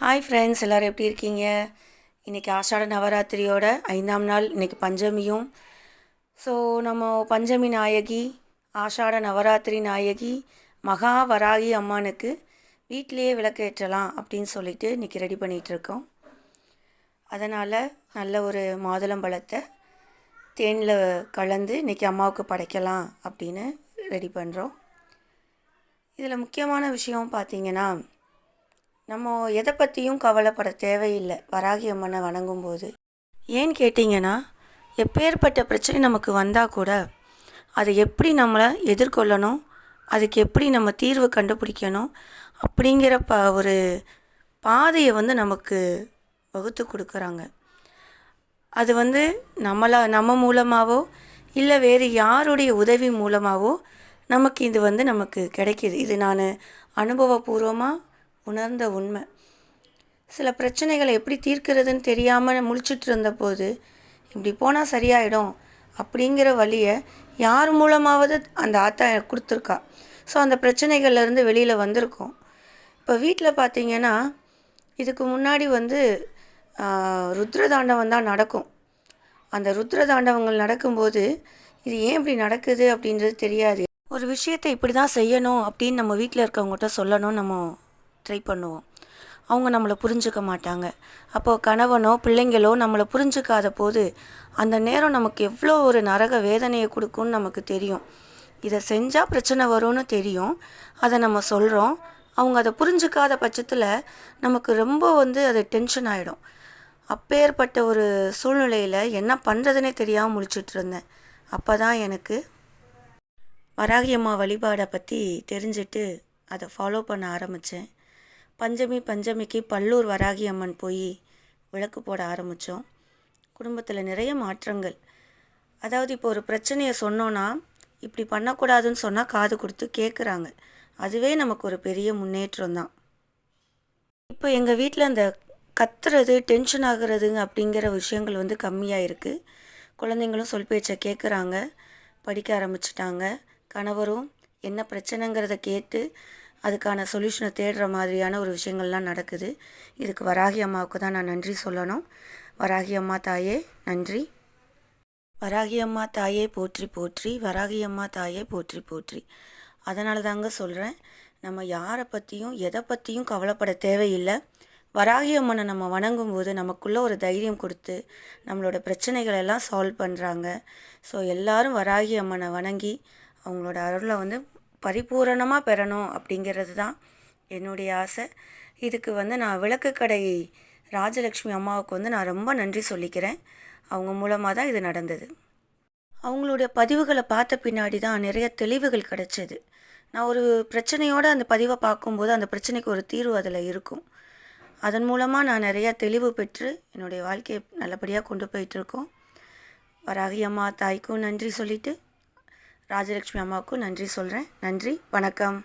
Hi friends எல்லோரும் எப்படி இருக்கீங்க? இன்றைக்கி ஆஷாட நவராத்திரியோட ஐந்தாம் நாள் இன்றைக்கி பஞ்சமியும். ஸோ நம்ம பஞ்சமி நாயகி ஆஷாட நவராத்திரி நாயகி மகா வராகி அம்மானுக்கு வீட்டிலையே விளக்கேற்றலாம் அப்படின்னு சொல்லிட்டு இன்றைக்கி ரெடி பண்ணிகிட்ருக்கோம் அதனால் நல்ல ஒரு மாதுளம்பழத்தை தேனில் கலந்து இன்றைக்கி அம்மாவுக்கு படைக்கலாம் அப்படின்னு ரெடி பண்ணுறோம் இதில் முக்கியமான விஷயம் பார்த்தீங்கன்னா நம்ம எதை பற்றியும் கவலைப்பட தேவையில்லை. வராகி அம்மனை வணங்கும்போது. ஏன்னு கேட்டிங்கன்னா எப்பேற்பட்ட பிரச்சனை நமக்கு வந்தால் கூட அதை எப்படி நம்மளை எதிர்கொள்ளணும் அதுக்கு எப்படி நம்ம தீர்வு கண்டுபிடிக்கணும் அப்படிங்கிற ப ஒரு பாதையை வந்து நமக்கு வகுத்து கொடுக்குறாங்க. அது வந்து நம்மளா நம்ம மூலமாகவோ இல்லை வேறு யாருடைய உதவி மூலமாகவோ நமக்கு இது வந்து நமக்கு கிடைக்கிது. இது நான் அனுபவபூர்வமாக உணர்ந்த உண்மை. சில பிரச்சனைகளை எப்படி தீர்க்கிறதுன்னு தெரியாமல் முழிச்சிட்டு இருந்தபோது இப்படி போனால் சரியாயிடும் அப்படிங்கிற வழியை யார் மூலமாவது அந்த ஆத்தா கொடுத்துருக்கா. ஸோ அந்த பிரச்சனைகள்லேருந்து வெளியில் வந்திருக்கோம். இப்போ வீட்டில் பார்த்தீங்கன்னா இதுக்கு முன்னாடி வந்து ருத்ரதாண்டவம் தான் நடக்கும். அந்த ருத்ரதாண்டவங்கள் நடக்கும்போது இது ஏன் இப்படி நடக்குது அப்படின்றது தெரியாது. ஒரு விஷயத்தை இப்படி தான் செய்யணும் அப்படின்னு நம்ம வீட்டில் இருக்கவங்ககிட்ட சொல்லணும் நம்ம ட்ரை பண்ணுவோம். அவங்க நம்மளை புரிஞ்சுக்க மாட்டாங்க. அப்போது கணவனோ பிள்ளைங்களோ நம்மளை புரிஞ்சுக்காத போது அந்த நேரம் நமக்கு எவ்வளோ ஒரு நரக வேதனையை கொடுக்கும்னு நமக்கு தெரியும். இதை செஞ்சால் பிரச்சனை வரும்னு தெரியும். அதை நம்ம சொல்கிறோம் அவங்க அதை புரிஞ்சுக்காத பட்சத்தில் நமக்கு ரொம்ப வந்து அது டென்ஷன் ஆகிடும் அப்பேற்பட்ட ஒரு சூழ்நிலையில் என்ன பண்ணுறதுனே தெரியாமல் முழிச்சிட்டு இருந்தேன். அப்போ தான் எனக்கு வராகியம்மா வழிபாடை பற்றி தெரிஞ்சுட்டு அதை ஃபாலோ பண்ண ஆரம்பித்தேன் பஞ்சமி பஞ்சமிக்கு பல்லூர் வராகி அம்மன் போய் விளக்கு போட ஆரம்பித்தோம் குடும்பத்தில் நிறைய மாற்றங்கள். அதாவது இப்போ ஒரு பிரச்சனையை சொன்னோன்னா இப்படி பண்ணக்கூடாதுன்னு சொன்னால் காது கொடுத்து கேட்குறாங்க அதுவே நமக்கு ஒரு பெரிய முன்னேற்றம் தான். இப்போ எங்கள் வீட்டில் அந்த கத்துறது டென்ஷன் ஆகுறதுங்க அப்படிங்கிற விஷயங்கள் வந்து கம்மியாக இருக்குது குழந்தைங்களும் சொல் பேச்சை கேட்குறாங்க படிக்க ஆரம்பிச்சிட்டாங்க. கணவரும் என்ன பிரச்சனைங்கிறத கேட்டு அதுக்கான சொல்யூஷனை தேடுற மாதிரியான ஒரு விஷயங்கள்லாம் நடக்குது. இதுக்கு வராகி அம்மாவுக்கு தான் நான் நன்றி சொல்லணும். வராகி அம்மா தாயே நன்றி. வராகி அம்மா தாயே போற்றி போற்றி. வராகி அம்மா தாயே போற்றி போற்றி. அதனால தாங்க சொல்கிறேன் நம்ம யாரை பற்றியும் எதை பற்றியும் கவலைப்பட தேவையில்லை. வராகி அம்மனை நம்ம வணங்கும் போது நமக்குள்ளே ஒரு தைரியம் கொடுத்து நம்மளோட பிரச்சனைகள் எல்லாம் சால்வ் பண்ணுறாங்க ஸோ எல்லோரும் வராகி அம்மனை வணங்கி அவங்களோட அருளை வந்து பரிபூரணமாக பெறணும் அப்படிங்கிறது தான் என்னுடைய ஆசை. இதுக்கு வந்து நான் விளக்கு கடை ராஜலக்ஷ்மி அம்மாவுக்கு வந்து நான் ரொம்ப நன்றி சொல்லிக்கிறேன். அவங்க மூலமாக தான் இது நடந்தது. அவங்களுடைய பதிவுகளை பார்த்த பின்னாடி தான் நிறைய தெளிவுகள் கிடச்சிது. நான் ஒரு பிரச்சனையோடு அந்த பதிவை பார்க்கும்போது அந்த பிரச்சனைக்கு ஒரு தீர்வு அதில் இருக்கும். அதன் மூலமாக நான் நிறையா தெளிவு பெற்று என்னுடைய வாழ்க்கையை நல்லபடியாக கொண்டு போயிட்டுருக்கோம் வராகி அம்மா தாய்க்கும் நன்றி சொல்லிவிட்டு ராஜலக்ஷ்மி அம்மாவுக்கும் நன்றி சொல்கிறேன் நன்றி. வணக்கம்.